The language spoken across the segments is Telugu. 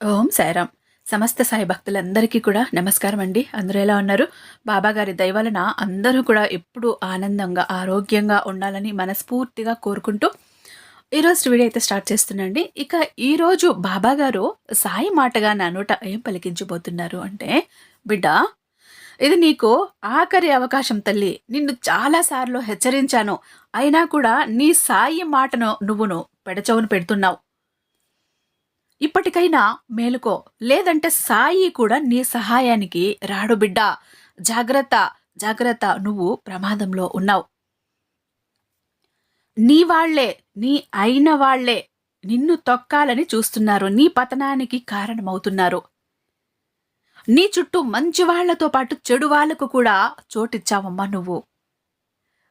ఓం సాయిరామ్. సమస్త సాయి భక్తులందరికీ కూడా నమస్కారం అండి. అందరూ ఎలా ఉన్నారు? బాబాగారి దయవలన అందరూ కూడా ఎప్పుడూ ఆనందంగా ఆరోగ్యంగా ఉండాలని మనస్ఫూర్తిగా కోరుకుంటూ ఈరోజు వీడియో అయితే స్టార్ట్ చేస్తున్నాండి ఇక ఈరోజు బాబాగారు సాయి మాటగా నా నోట ఏం పలికించబోతున్నారు అంటే బిడ్డ ఇది నీకు ఆఖరి అవకాశం తల్లి. నిన్ను చాలాసార్లు హెచ్చరించాను. అయినా కూడా నీ సాయి మాటను నువ్వును పెడచవును పెడుతున్నావు. ఇప్పటికైనా మేలుకో. లేదంటే సాయి కూడా నీ సహాయానికి రాడు బిడ్డ. జాగ్రత్త జాగ్రత్త. నువ్వు ప్రమాదంలో ఉన్నావు. నీ వాళ్ళే నీ అయిన వాళ్ళే నిన్ను తొక్కాలని చూస్తున్నారు. నీ పతనానికి కారణమవుతున్నారు. నీ చుట్టూ మంచి వాళ్ళతో పాటు చెడు వాళ్ళకు కూడా చోటిచ్చావమ్మా నువ్వు.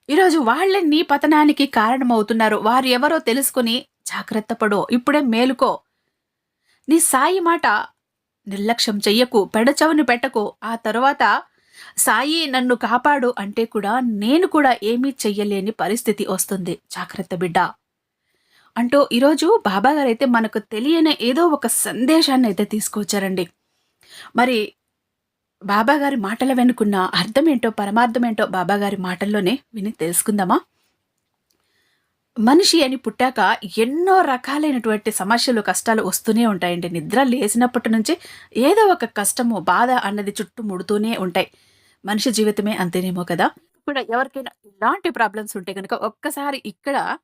ఈరోజు వాళ్ళే నీ పతనానికి కారణమవుతున్నారు. వారు ఎవరో తెలుసుకుని జాగ్రత్త పడో. ఇప్పుడే మేలుకో. నీ సాయి మాట నిర్లక్ష్యం చెయ్యకు పెడచవని పెట్టకు. ఆ తరువాత సాయి నన్ను కాపాడు అంటే కూడా నేను కూడా ఏమీ చెయ్యలేని పరిస్థితి వస్తుంది. జాగ్రత్త బిడ్డ. అంటూ ఈరోజు బాబాగారు అయితే మనకు తెలియని ఏదో ఒక సందేశాన్ని అయితే తీసుకొచ్చారండి. మరి బాబాగారి మాటల వెనుకున్న అర్థం ఏంటో పరమార్థం ఏంటో బాబాగారి మాటల్లోనే విని తెలుసుకుందామా? మనిషి అని పుట్టాక ఎన్నో రకాలైనటువంటి సమస్యలు కష్టాలు వస్తూనే ఉంటాయండి. నిద్ర లేచినప్పటి నుంచి ఏదో ఒక కష్టము బాధ అన్నది చుట్టూ ముడుతూనే ఉంటాయి. మనిషి జీవితమే అంతేనేమో కదా? ఇప్పుడు ఎవరికైనా ఇలాంటి ప్రాబ్లమ్స్ ఉంటే కనుక ఒక్కసారి ఇక్కడ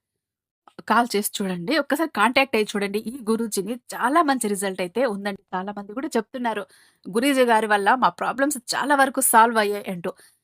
కాల్ చేసి చూడండి. ఒక్కసారి కాంటాక్ట్ అయ్యి చూడండి. ఈ గురూజీని చాలా మంచి రిజల్ట్ అయితే ఉందండి. చాలా మంది కూడా చెప్తున్నారు. గురూజీ గారి వల్ల మా ప్రాబ్లమ్స్ చాలా వరకు సాల్వ్ అయ్యాయి అంటూ.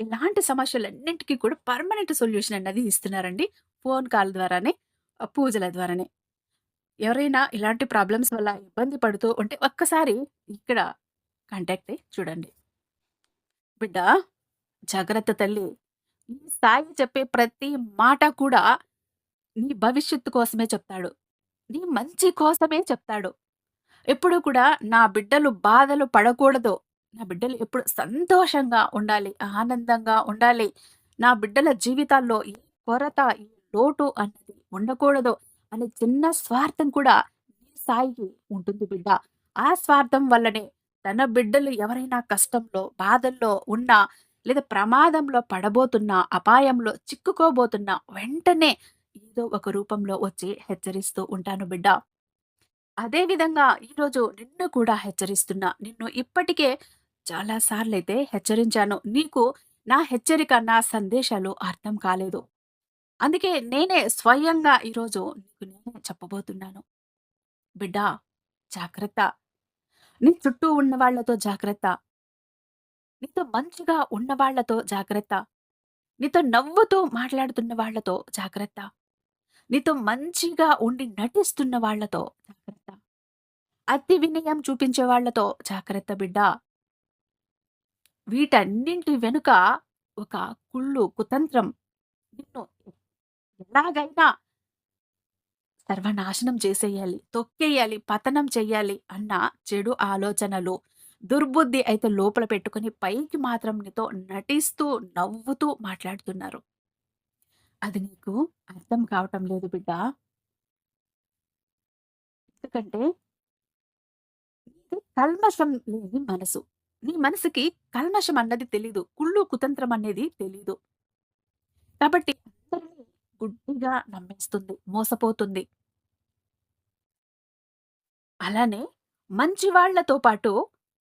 ఇలాంటి సమస్యలన్నింటికి కూడా పర్మనెంట్ సొల్యూషన్ అన్నది ఇస్తున్నారండి ఫోన్ కాల్ ద్వారానే పూజల ద్వారానే. ఎవరైనా ఇలాంటి ప్రాబ్లమ్స్ వల్ల ఇబ్బంది పడుతూ ఉంటే ఒక్కసారి ఇక్కడ కాంటాక్ట్ అయ్యి చూడండి. బిడ్డ జాగ్రత్త తల్లి ఈ సాయి చెప్పే ప్రతి మాట కూడా నీ భవిష్యత్తు కోసమే చెప్తాడు. నీ మంచి కోసమే చెప్తాడు. ఎప్పుడు కూడా నా బిడ్డలు బాధలు పడకూడదు. నా బిడ్డలు ఎప్పుడు సంతోషంగా ఉండాలి ఆనందంగా ఉండాలి. నా బిడ్డల జీవితాల్లో ఈ కొరత ఈ లోటు అన్నది ఉండకూడదు అనే చిన్న స్వార్థం కూడా నీ స్థాయికి ఉంటుంది బిడ్డ. ఆ స్వార్థం వల్లనే తన బిడ్డలు ఎవరైనా కష్టంలో బాధల్లో ఉన్నా లేదా ప్రమాదంలో పడబోతున్నా అపాయంలో చిక్కుకోబోతున్నా వెంటనే ఏదో ఒక రూపంలో వచ్చి హెచ్చరిస్తూ ఉంటాను బిడ్డ. అదేవిధంగా ఈరోజు నిన్ను కూడా హెచ్చరిస్తున్నా. నిన్ను ఇప్పటికే చాలా సార్లైతే హెచ్చరించాను. నీకు నా హెచ్చరిక నా సందేశాలు అర్థం కాలేదు. అందుకే నేనే స్వయంగా ఈరోజు నీకు నేనే చెప్పబోతున్నాను. బిడ్డా జాగ్రత్త. నీ చుట్టూ ఉన్న వాళ్ళతో జాగ్రత్త. నీతో మంచిగా ఉన్న వాళ్ళతో జాగ్రత్త. నీతో నవ్వుతూ మాట్లాడుతున్న వాళ్ళతో జాగ్రత్త. నీతో మంచిగా ఉండి నటిస్తున్న వాళ్ళతో జాగ్రత్త. అతి వినయం చూపించే వాళ్ళతో జాగ్రత్త బిడ్డా. వీటన్నింటి వెనుక ఒక కుళ్ళు కుతంత్రం నిన్ను ఎలాగైనా సర్వనాశనం చేసేయాలి తొక్కేయాలి పతనం చెయ్యాలి అన్న చెడు ఆలోచనలు దుర్బుద్ధి అయితే లోపల పెట్టుకుని పైకి మాత్రం నీతో నటిస్తూ నవ్వుతూ మాట్లాడుతున్నారు. అది నీకు అర్థం కావటం లేదు బిడ్డ. ఎందుకంటే కల్మషం లేని మనసు. నీ మనసుకి కల్మషం అన్నది తెలీదు. కుళ్ళు కుతంత్రం అనేది తెలీదు. కాబట్టి అందరినీ గుడ్డిగా నమ్మేస్తుంది మోసపోతుంది. అలానే మంచి వాళ్ళతో పాటు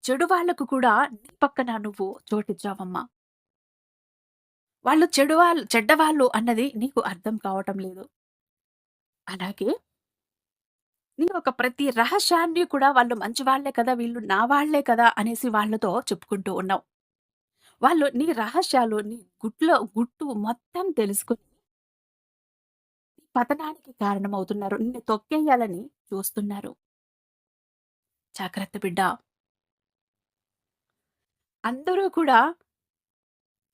చెడు వాళ్ళకు కూడా నీ పక్కన నువ్వు చోటిచ్చావమ్మా వాళ్ళు చెడు వాళ్ళు చెడ్డవాళ్ళు అన్నది నీకు అర్థం కావటం లేదు. అలాగే నీ ఒక ప్రతి రహస్యాన్ని కూడా వాళ్ళు మంచి వాళ్ళే కదా వీళ్ళు నా వాళ్ళే కదా అనేసి వాళ్ళతో చెప్పుకుంటూ ఉన్నావు వాళ్ళు నీ రహస్యాలు నీ గుట్లో గుట్టు మొత్తం తెలుసుకుని పతనానికి కారణమవుతున్నారు. నిన్ను తొక్కేయాలని చూస్తున్నారు. జాగ్రత్త బిడ్డ. అందరూ కూడా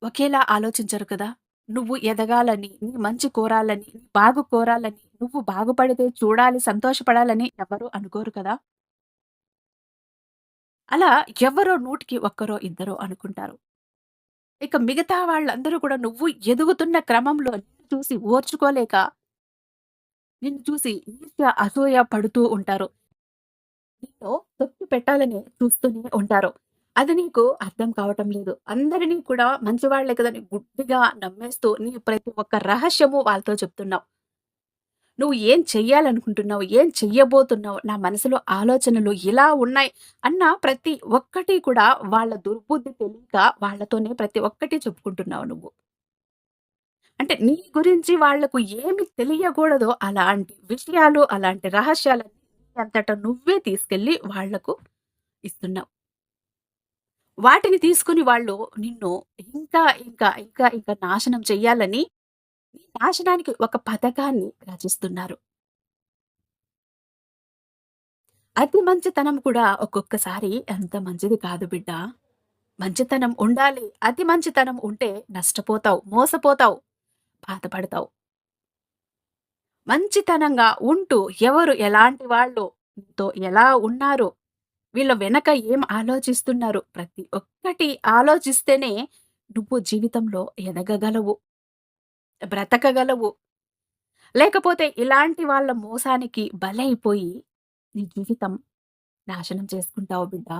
ఒకేలా ఆలోచించరు కదా! నువ్వు ఎదగాలని, నీ మంచి కోరాలని, నీ బాగు కోరాలని, నువ్వు బాగుపడితే చూడాలి, సంతోషపడాలని ఎవరు అనుకోరు కదా! అలా ఎవరో నూటికి ఒక్కరో, ఇద్దరో అనుకుంటారు. ఇక మిగతా వాళ్ళందరూ కూడా నువ్వు ఎదుగుతున్న క్రమంలో నిన్ను చూసి ఓర్చుకోలేక నిన్ను చూసి ఈర్ష్య, అసూయ పడుతూ ఉంటారు. నిన్ను తొక్కి పెట్టాలని చూస్తూనే ఉంటారు. అది నీకు అర్థం కావటం లేదు. అందరినీ కూడా మంచివాళ్ళే కదని గుడ్డిగా నమ్మేస్తూ నీ ప్రతి ఒక్క రహస్యము వాళ్ళతో చెప్తున్నావు. నువ్వు ఏం చెయ్యాలనుకుంటున్నావు? ఏం చెయ్యబోతున్నావు? నా మనసులో ఆలోచనలు ఇలా ఉన్నాయి అన్న ప్రతి ఒక్కటి కూడా వాళ్ళ దుర్బుద్ధి తెలియక వాళ్ళతోనే ప్రతి ఒక్కటి చెప్పుకుంటున్నావు నువ్వు. అంటే నీ గురించి వాళ్ళకు ఏమి తెలియకూడదో అలాంటి విషయాలు, అలాంటి రహస్యాలన్నీ అంతటా నువ్వే తీసుకెళ్ళి వాళ్ళకు ఇస్తున్నావు. వాటిని తీసుకొని వాళ్ళు నిన్ను ఇంకా, ఇంకా, ఇంకా, ఇంకా నాశనం చెయ్యాలని నాశనానికి ఒక పథకాన్ని రచిస్తున్నారు. అతి మంచితనం కూడా ఒక్కొక్కసారి అంత మంచిది కాదు బిడ్డ మంచితనం ఉండాలి. అతి మంచితనం ఉంటే నష్టపోతావు, మోసపోతావు, బాధపడతావు. మంచితనంగా ఉంటూ ఎవరు ఎలాంటి వాళ్ళు, తో ఎలా ఉన్నారు, వీళ్ళ వెనక ఏం ఆలోచిస్తున్నారు, ప్రతి ఒక్కటి ఆలోచిస్తేనే నువ్వు జీవితంలో ఎదగగలవు. బ్రతకగలవు. లేకపోతే ఇలాంటి వాళ్ళ మోసానికి బలైపోయి నీ జీవితం నాశనం చేసుకుంటావు బిడ్డా.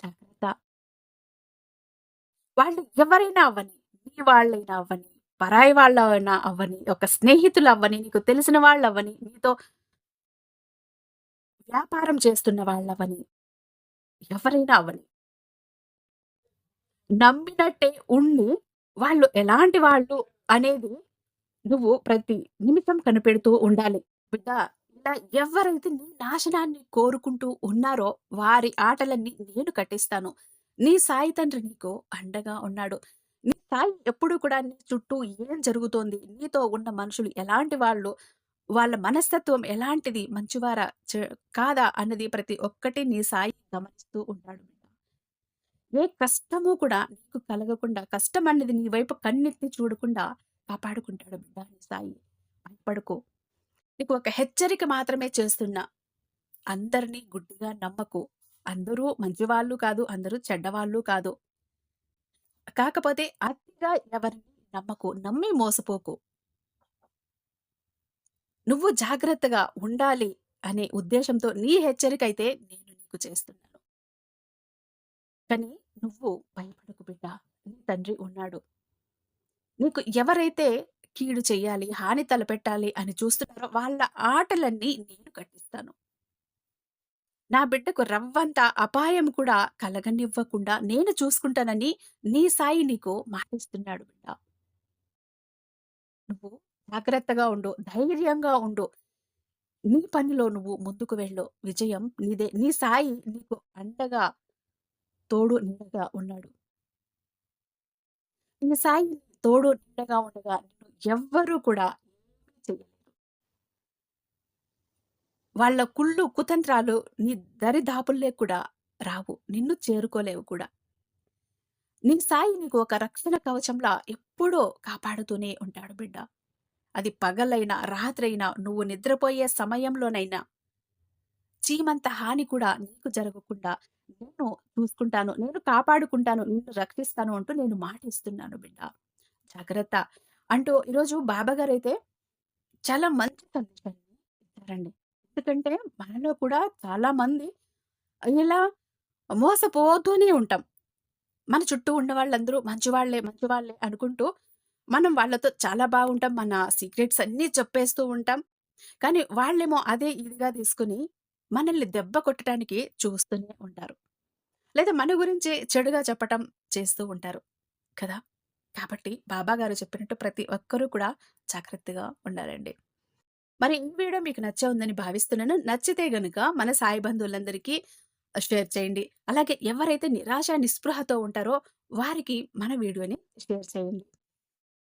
జాగ్రత్త. వాళ్ళు ఎవరైనా అవ్వని, నీ వాళ్ళైనా అవ్వని, పరాయి వాళ్ళైనా అవ్వని, ఒక స్నేహితులు అవ్వని నీకు తెలిసిన వాళ్ళు అవ్వని నీతో వ్యాపారం చేస్తున్న వాళ్ళవని ఎవరైనా అవ్వని. నమ్మినట్టే ఉండి, వాళ్ళు ఎలాంటి వాళ్ళు అనేది నువ్వు ప్రతి నిమిషం కనిపెడుతూ ఉండాలి. బిడ్డ ఇలా ఎవరైతే నీ నాశనాన్ని కోరుకుంటూ ఉన్నారో వారి ఆటలన్నీ నేను కట్టిస్తాను. నీ సాయి తండ్రి నీకు అండగా ఉన్నాడు. నీ సాయి ఎప్పుడు కూడా నీ చుట్టూ ఏం జరుగుతోంది, నీతో ఉన్న మనుషులు ఎలాంటి వాళ్ళు, వాళ్ళ మనస్తత్వం ఎలాంటిది, మంచివారా, కాదా అన్నది ప్రతి ఒక్కటి నీ సాయి గమనిస్తూ ఉంటాడు. ఏ కష్టము కూడా నీకు కలగకుండా, కష్టం అనేది నీ వైపు కన్నెత్తి చూడకుండా కాపాడుకుంటాడు బిడ్డ నీ సాయి. భయపడుకో నీకు ఒక హెచ్చరిక మాత్రమే చేస్తున్నా. అందరినీ గుడ్డిగా నమ్మకు. అందరూ మంచివాళ్ళు కాదు. అందరూ చెడ్డవాళ్ళు కాదు. కాకపోతే అతిగా ఎవరిని నమ్మకు. నమ్మి మోసపోకు. నువ్వు జాగ్రత్తగా ఉండాలి అనే ఉద్దేశంతో నీ హెచ్చరికైతే నేను నీకు చేస్తున్నాను. కానీ నువ్వు భయపడకు బిడ్డ. నీ తండ్రి ఉన్నాడు. నీకు ఎవరైతే కీడు చెయ్యాలి, హాని తలపెట్టాలి అని చూస్తున్నారో వాళ్ళ ఆటలన్నీ నేను కట్టిస్తాను. నా బిడ్డకు రవ్వంత అపాయం కూడా కలగనివ్వకుండా నేను చూసుకుంటానని నీ సాయి నీకు మాటిస్తున్నాడు బిడ్డ. నువ్వు జాగ్రత్తగా ఉండు. ధైర్యంగా ఉండు. నీ పనిలో నువ్వు ముందుకు వెళ్ళు. విజయం నీదే. నీ సాయి నీకు అండగా, తోడు నీడగా ఉన్నాడు. నీ సాయి తోడు నీడగా ఉండగా నిన్ను ఎవ్వరూ కూడా వాళ్ళ కుళ్ళు, కుతంత్రాలు నీ దరిదాపుల్లే కూడా రావు. నిన్ను చేరుకోలేవు కూడా. నీ సాయి నీకు ఒక రక్షణ కవచంలా ఎప్పుడో కాపాడుతూనే ఉంటాడు బిడ్డ. అది పగలైనా, రాత్రైనా, నువ్వు నిద్రపోయే సమయంలోనైనా చీమంత హాని కూడా నీకు జరగకుండా నేను చూసుకుంటాను. నేను కాపాడుకుంటాను. నిన్ను రక్షిస్తాను అంటూ నేను మాట ఇస్తున్నాను బిడ్డ. జాగ్రత్త. అంటూ ఈరోజు బాబాగారైతే చాలా మంచి సందేశాన్ని ఇచ్చారండి. ఎందుకంటే మనలో కూడా చాలామంది ఇలా మోసపోతూనే ఉంటాం. మన చుట్టూ ఉన్న వాళ్ళందరూ మంచివాళ్ళే, మంచివాళ్ళే అనుకుంటూ మనం వాళ్ళతో చాలా బాగుంటాం. మన సీక్రెట్స్ అన్నీ చెప్పేస్తూ ఉంటాం. కానీ వాళ్ళేమో అదే ఇదిగా తీసుకొని మనల్ని దెబ్బ కొట్టడానికి చూస్తూనే ఉంటారు. లేదా మన గురించి చెడుగా చెప్పటం చేస్తూ ఉంటారు. కదా! కాబట్టి బాబాగారు చెప్పినట్టు ప్రతి ఒక్కరూ కూడా జాగ్రత్తగా ఉండాలండి. మరి ఈ వీడియో మీకు నచ్చే ఉందని భావిస్తున్నాను. నచ్చితే గనుక మన సాయి బంధువులందరికీ షేర్ చేయండి. అలాగే ఎవరైతే నిరాశ, నిస్పృహతో ఉంటారో వారికి మన వీడియోని షేర్ చేయండి.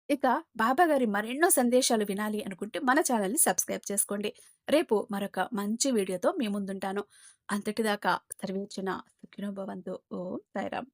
ఇక బాబాగారి మరెన్నో సందేశాలు వినాలి అనుకుంటే మన ఛానల్‌ని సబ్స్క్రైబ్ చేసుకోండి. రేపు మరొక మంచి వీడియోతో మీ ముందుంటాను. అంతటిదాకా సర్వేజన సుఖినో భవంతు. ఓం సాయిరామ్.